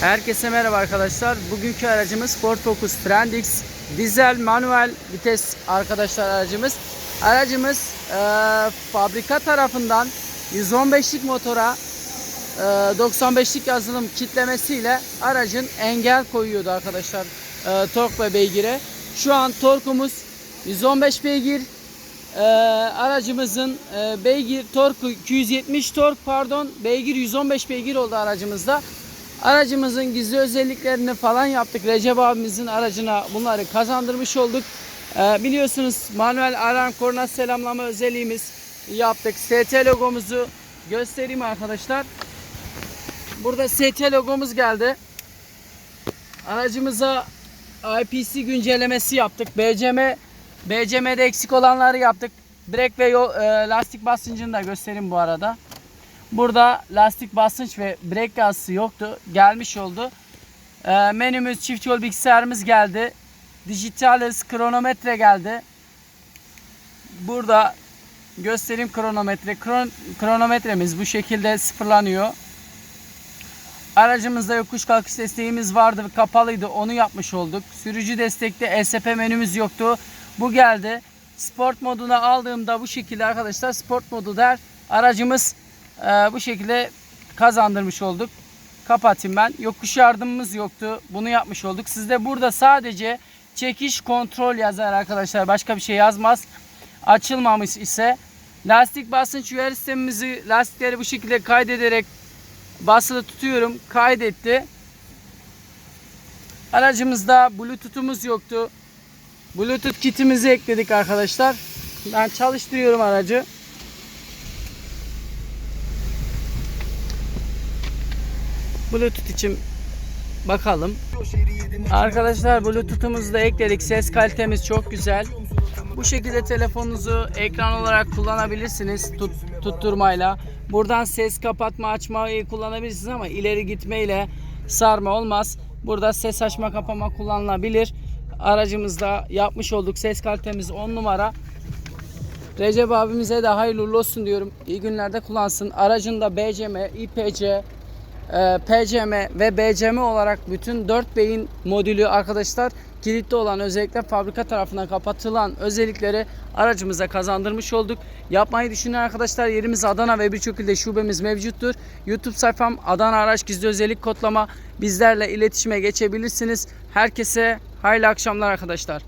Herkese merhaba arkadaşlar. Bugünkü aracımız Ford Focus Trendix dizel manuel vites arkadaşlar aracımız. Aracımız e, fabrika tarafından 115'lik motora e, 95'lik yazılım kitlemesiyle aracın engel koyuyordu arkadaşlar e, tork ve beygire. Şu an torkumuz 115 beygir. E, aracımızın e, beygir torku 270 tork pardon beygir 115 beygir oldu aracımızda. Aracımızın gizli özelliklerini falan yaptık. Recep abimizin aracına bunları kazandırmış olduk. Ee, biliyorsunuz manuel alarm korna selamlama özelliğimiz yaptık. ST logomuzu göstereyim arkadaşlar. Burada ST logomuz geldi. Aracımıza IPC güncellemesi yaptık. BCM BCM'de eksik olanları yaptık. Brek ve yol, e, lastik basıncını da göstereyim bu arada. Burada lastik basınç ve brek gazı yoktu. Gelmiş oldu. Ee, menümüz çift yol bilgisayarımız geldi. Dijital hız kronometre geldi. Burada göstereyim kronometre. Kron, kronometremiz bu şekilde sıfırlanıyor. Aracımızda yokuş kalkış desteğimiz vardı kapalıydı. Onu yapmış olduk. Sürücü destekte ESP menümüz yoktu. Bu geldi. Sport moduna aldığımda bu şekilde arkadaşlar sport modu der. Aracımız e, bu şekilde kazandırmış olduk. Kapatayım ben. Yokuş yardımımız yoktu. Bunu yapmış olduk. Sizde burada sadece çekiş kontrol yazar arkadaşlar. Başka bir şey yazmaz. Açılmamış ise lastik basınç uyarı sistemimizi lastikleri bu şekilde kaydederek basılı tutuyorum. Kaydetti. Aracımızda bluetooth'umuz yoktu. Bluetooth kitimizi ekledik arkadaşlar. Ben çalıştırıyorum aracı. Bluetooth için bakalım. Arkadaşlar Bluetooth'umuzu da ekledik. Ses kalitemiz çok güzel. Bu şekilde telefonunuzu ekran olarak kullanabilirsiniz tut, tutturmayla. Buradan ses kapatma açmayı kullanabilirsiniz ama ileri gitmeyle sarma olmaz. Burada ses açma kapama kullanılabilir. Aracımızda yapmış olduk. Ses kalitemiz 10 numara. Recep abimize de hayırlı olsun diyorum. İyi günlerde kullansın. Aracında BCM, IPC, PCM ve BCM olarak bütün 4 beyin modülü arkadaşlar kilitli olan özellikle fabrika tarafından kapatılan özellikleri aracımıza kazandırmış olduk. Yapmayı düşünen arkadaşlar yerimiz Adana ve birçok ilde şubemiz mevcuttur. YouTube sayfam Adana Araç Gizli Özellik Kodlama bizlerle iletişime geçebilirsiniz. Herkese hayırlı akşamlar arkadaşlar.